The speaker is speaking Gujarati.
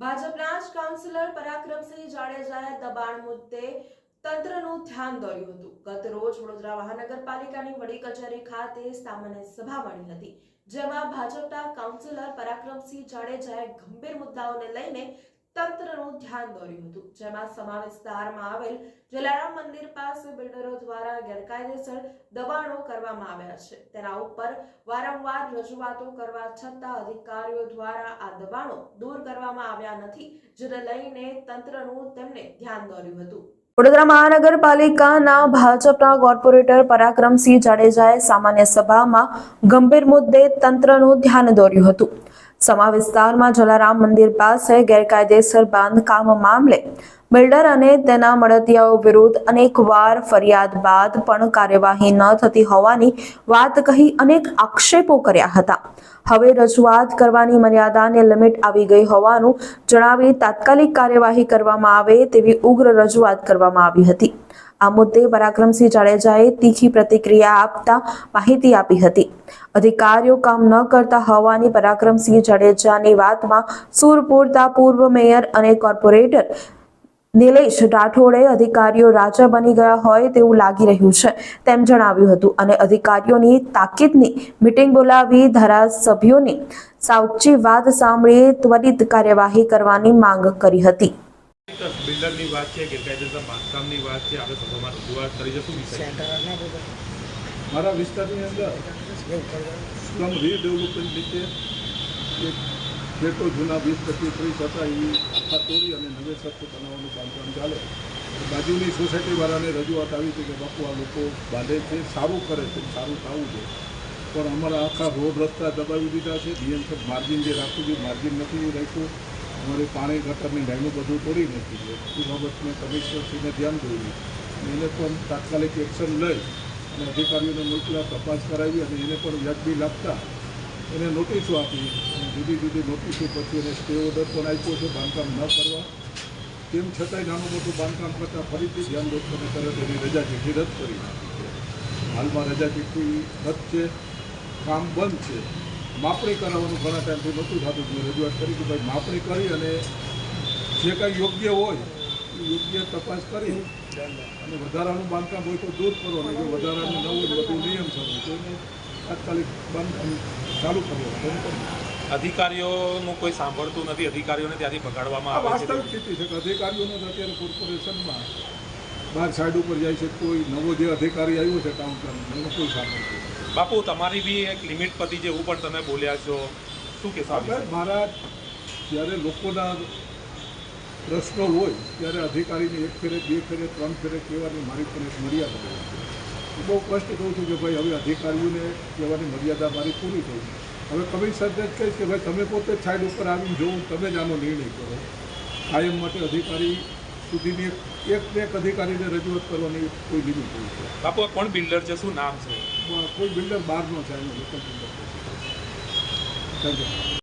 ભાજપના જ કાઉન્સિલર પરાક્રમસિંહ જાડેજાએ દબાણ મુદ્દે તંત્રનું ધ્યાન દોર્યું હતું. ગત રોજ વડોદરા મહાનગરપાલિકાની વડી કચેરી ખાતે સામાન્ય સભા મળી હતી, જેમાં ભાજપના કાઉન્સિલર પરાક્રમસિંહ જાડેજાએ ગંભીર મુદ્દાઓને લઈને તંત્રનું ધ્યાન દોર્યું હતું. જેમાં સમા વિસ્તારમાં આવેલ જલારામ મંદિર પાસે બિલ્ડરો દ્વારા ગેરકાયદેસર દબાણો કરવામાં આવ્યા છે. તેના ઉપર વારંવાર રજૂઆતો કરવા છતાં અધિકારીઓ દ્વારા આ દબાણો દૂર કરવામાં આવ્યા નથી, જેને લઈને તંત્રનું તેમણે ધ્યાન દોર્યું હતું. વડોદરા મહાનગરપાલિકાના ભાજપના કોર્પોરેટર પરાક્રમસિંહ જાડેજાએ સામાન્ય સભામાં ગંભીર મુદ્દે તંત્રનું ધ્યાન દોર્યું હતું. સમા વિસ્તારમાં જલારામ મંદિર પાસે ગેરકાયદેસર બાંધકામ મામલે બિલ્ડર અને તેના મળતિયાઓ વિરુદ્ધ અનેકવાર ફરિયાદ બાદ પણ કાર્યવાહી ન થતી હોવાની વાત કહી અનેક આક્ષેપો કર્યા હતા. હવે રજૂઆત કરવાની મર્યાદાને લિમિટ આવી ગઈ હોવાનું જણાવી તાત્કાલિક કાર્યવાહી કરવામાં આવે તેવી ઉગ્ર રજૂઆત કરવામાં આવી હતી. આ મુદ્દે પરાક્રમસિંહ જાડેજાએ તીખી પ્રતિક્રિયા આપતા માહિતી આપી હતી. અધિકારીઓ કામ ન કરતા હોવાની પરાક્રમસિંહ જાડેજાની વાતમાં સૂર પૂર્વ મેયર અને કોર્પોરેટર નિલેશ રાઠોડે અધિકારીઓ રાજા બની ગયા હોય તેવું લાગી રહ્યું છે તેમ જણાવ્યું હતું અને અધિકારીઓની તાકીદની મિટિંગ બોલાવી ધારાસભ્યોની સાવચી વાત સાંભળી ત્વરિત કાર્યવાહી કરવાની માંગ કરી હતી. બિલ્ડરની વાત છે ગેરકાયદેસર બાંધકામની વાત છે, આપણે સભામાં રજૂઆત કરી છે મારા વિસ્તારની અંદર સ્લમ રીડેવલપમેન્ટ રીતે જેટલો જૂના વીસ પચીસ ત્રીસ એ આખા તોડી અને નવેસરથી બનાવવાનું બાંધકામ ચાલે. બાજુની સોસાયટીવાળાને રજૂઆત આવી હતી કે બાપુ, આ લોકો બાંધે છે, સારું કરે છે, સારું થવું છે. પણ અમારા આખા રોડ રસ્તા દબાવી દીધા છે બીએમસેફ માર્જિન જે રાખવું જોઈએ માર્જિન નથી રાખ્યું. અમારે પાણી ગટરની લાઈનો બધું તોડી નાખી છે એ બાબત મેં કમિશનરશ્રીને ધ્યાન દોર્યું એને પણ તાત્કાલિક એક્શન લઈ અને અધિકારીઓને મોકલા તપાસ કરાવી અને એને પણ વ્યાજબી લાગતા એને નોટિસો આપી. અને જુદી જુદી નોટિસો પછી એને સ્ટે ઓર્ડર પણ આપ્યો છે, બાંધકામ ન કરવા. તેમ છતાંય નાનું મોટું બાંધકામ કરતાં ફરીથી ધ્યાન દોરતાને તરત એની રજા ચીઠી રદ કરી. હાલમાં રજા ચીઠ્ઠી રદ છે. કામ બંધ છે. માપણી કરાવવાનું ઘણા ટાઈમથી નહોતું થતું. મેં રજૂઆત કરી કે ભાઈ માપણી કરી અને જે કાંઈ યોગ્ય હોય એ યોગ્ય તપાસ કરી. અને વધારાનું બાંધકામ હોય તો દૂર કરો અને જો વધારાનું ન હોય બધું નિયમ છે તો એને તાત્કાલિક બાંધકામ ચાલુ બંધ કરવું અધિકારીઓનું કોઈ સાંભળતું નથી. અધિકારીઓને ત્યાંથી ભગાડવામાં આવે છે. વાસ્તવિક સ્થિતિ છે કે અધિકારીઓને અત્યારે કોર્પોરેશનમાં બહાર સાઈડ ઉપર જાય છે કોઈ નવો જે અધિકારી આવ્યો છે કામ કરવાનો એનો કોઈ નથી. બાપુ તમારી બી એક લિમિટ પતી છે એવું પણ તમે બોલ્યા છો. શું કે આ મારા જ્યારે લોકોના પ્રશ્નો હોય ત્યારે અધિકારીને એક ફેરે બે ફેરે ત્રણ ફેરે કહેવાની મારી પણ એક મર્યાદા હોય છે. બહુ સ્પષ્ટ કહું છું કે ભાઈ હવે અધિકારીઓને કહેવાની મર્યાદા મારી પૂરી થઈ હવે કમિશનરને જ કહીશ કે ભાઈ તમે પોતે જ સાઈડ ઉપર આવીને જોવું તમે જ આનો નિર્ણય કરો. કાયમ માટે અધિકારી સુધીની એક એક અધિકારીને રજૂઆત કરવાની કોઈ લિમિટ હોય છે. બાપુ કોણ બિલ્ડર છે? શું નામ છે? કોઈ બિલ્ડર બહારનો છે એનો લોકલ બિલ્ડર થેન્ક યુ